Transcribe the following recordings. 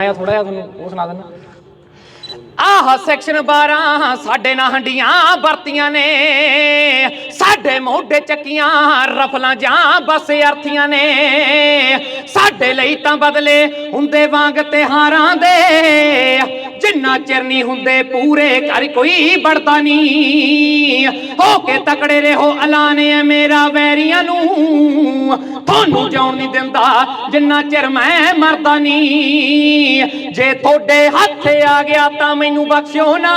ਆਇਆ ਥੋੜਾ ਜਿਹਾ ਤੁਹਾਨੂੰ, ਉਹ ਸੁਣਾ ਦਿੰਦਾ। ਆਹ ਸੈਕਸ਼ਨ 12 ਸਾਡੇ ਨਾਲ ਹੰਡੀਆਂ ਵਰਤੀਆਂ ਨੇ। ਸਾਡੇ ਮੋਢੇ ਚੱਕੀਆਂ ਰਫਲਾਂ ਜਾਂ ਬਸ ਅਰਥੀਆਂ ਨੇ। ਸਾਡੇ ਲਈ ਤਾਂ ਬਦਲੇ ਹੁੰਦੇ ਵਾਂਗ ਤਿਹਾਰਾਂ ਦੇ। ਜਿੰਨਾ ਚਿਰ ਨਹੀਂ ਹੁੰਦੇ ਪੂਰੇ ਕਰ ਕੋਈ ਵੜਦਾ ਨਹੀਂ। ਹੋ ਕੇ ਤਕੜੇ ਰਹੋ ਐਲਾਨ ਹੈ ਮੇਰਾ ਵੈਰੀਆਂ ਨੂੰ। ਤੁਹਾਨੂੰ ਜਾਣ ਨਹੀਂ ਦਿੰਦਾ ਜਿੰਨਾ ਚਿਰ ਮੈਂ ਮਰਦਾ ਨਹੀਂ। ਜੇ ਤੁਹਾਡੇ ਹੱਥ ਆ ਗਿਆ ਤਾਂ ਮੈਨੂੰ ਬਖਸ਼ਿਓ ਨਾ।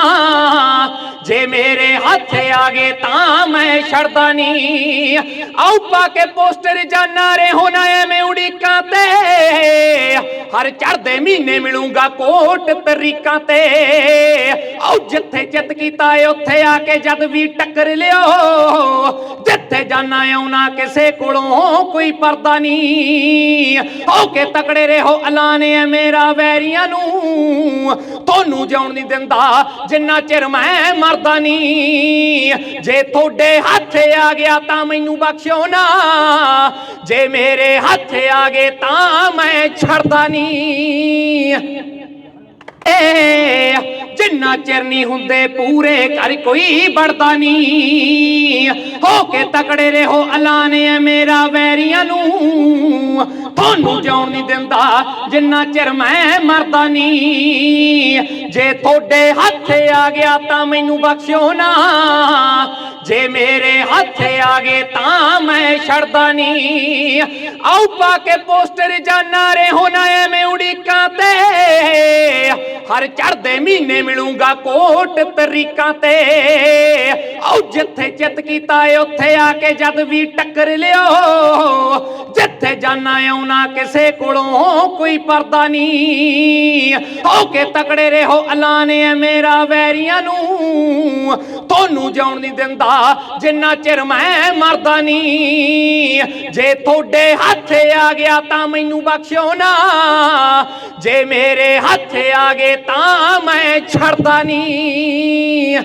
ਜੇ ਮੇਰੇ ਹੱਥ ਆ ਗਏ ਤਾਂ ਮੈਂ ਛੱਡਦਾ ਨਹੀਂ। ਆਉ ਪਾ ਕੇ ਪੋਸਟਰ ਜਾਨਾ ਰੇ ਹੋਣਾ ਐਵੇਂ ਉਡੀਕਾਂ ਤੇ। ਹਰ ਚੜਦੇ ਮਹੀਨੇ ਮਿਲੂੰਗਾ ਕੋਟ ਤਰੀਕਾਂ ਤੇ। ਆਉ ਜਿੱਥੇ ਚਿੱਤ ਕੀਤਾ ਏ ਉੱਥੇ ਆ ਕੇ ਜਦ ਵੀ ਟੱਕਰ ਲਿਓ। ਜਿੱਥੇ ਜਾਨਾ ਆਉਣਾ ਕਿਸੇ ਕੋਲੋਂ, ਕੋਈ ਪਰਦਾ ਨਹੀਂ। ਹੋ ਕੇ ਤਕੜੇ ਰਹੋ ਐਲਾਨ ਹੈ ਮੇਰਾ ਵੈਰੀਆਂ ਨੂੰ। ਤੁਹਾਨੂੰ ਜਾਣ ਨਹੀਂ ਦਿੰਦਾ, ਜਿੰਨਾ ਚਿਰ ਮੈਂ ਮਰਦਾ ਨਹੀਂ। ਜੇ ਤੁਹਾਡੇ ਹੱਥ ਆ ਗਿਆ ਤਾਂ ਮੈਨੂੰ ਬਖਸ਼ਿਓ ਨਾ। ਜੇ ਮੇਰੇ ਹੱਥ ਆ ਗਏ ਤਾਂ ਮੈਂ ਛੱਡਦਾ ਨਹੀਂ। ਜਿੰਨਾ ਚਿਰ ਨਹੀਂ ਹੁੰਦੇ ਪੂਰੇ ਕਰ ਕੋਈ ਵੜਦਾ ਨਹੀਂ ਹੋ ਕੇ ਤਕੜੇ ਰਹੋ ਐਲਾਨ ਹੈ ਮੇਰਾ ਵੈਰੀਆਂ ਨੂੰ। ਤੁਹਾਨੂੰ ਜਾਣ ਨਹੀਂ ਦਿੰਦਾ ਜਿੰਨਾ ਚਿਰ ਮੈਂ ਮਰਦਾ ਨਹੀਂ ਜੇ ਤੁਹਾਡੇ ਹੱਥ ਆ ਗਿਆ ਤਾਂ ਮੈਨੂੰ ਬਖਸ਼ਿਓ ਨਾ। ਜੇ ਮੇਰੇ ਹੱਥ ਆ ਗਏ ਤਾਂ ਮੈਂ ਛੱਡਦਾ ਨਹੀਂ ਆਉ ਪਾ ਕੇ ਪੋਸਟਰ ਜਾਨਾ ਰੇ ਹੋਣਾ ਐਵੇਂ ਉਡੀਕਾਂ ਤੇ। ਹਰ ਚੜਦੇ ਮਹੀਨੇ ਮਿਲੂਗਾ ਕੋਟ ਤਰੀਕਾਂ ਤੇ। ਆਉ ਜਿੱਥੇ ਚਿੱਤ ਕੀਤਾ ਏ, ਉੱਥੇ ਆ ਕੇ ਜਦ ਵੀ ਟੱਕਰ ਲਿਓ। ਜਿੱਥੇ ਜਾਨਾ ਆਉਣਾ ਕਿਸੇ ਕੋਲੋਂ, ਕੋਈ ਪਰਦਾ ਨਹੀਂ। ਹੋ ਕੇ ਤਕੜੇ ਰਹੋ ਐਲਾਨ ਹੈ ਮੇਰਾ ਵੈਰੀਆਂ ਨੂੰ। ਤੁਹਾਨੂੰ ਜਾਣ ਨਹੀਂ ਦਿੰਦਾ, ਜਿੰਨਾ ਚਿਰ ਮੈਂ ਮਰਦਾ ਨਹੀਂ। ਜੇ ਤੁਹਾਡੇ ਹੱਥ ਆ ਗਿਆ ਤਾਂ ਮੈਨੂੰ ਬਖਸ਼ਿਓ ਨਾ। ਜੇ ਮੇਰੇ ਹੱਥ ਆ ਗਏ ਤਾਂ ਮੈਂ ਛੱਡਦਾ ਨਹੀਂ।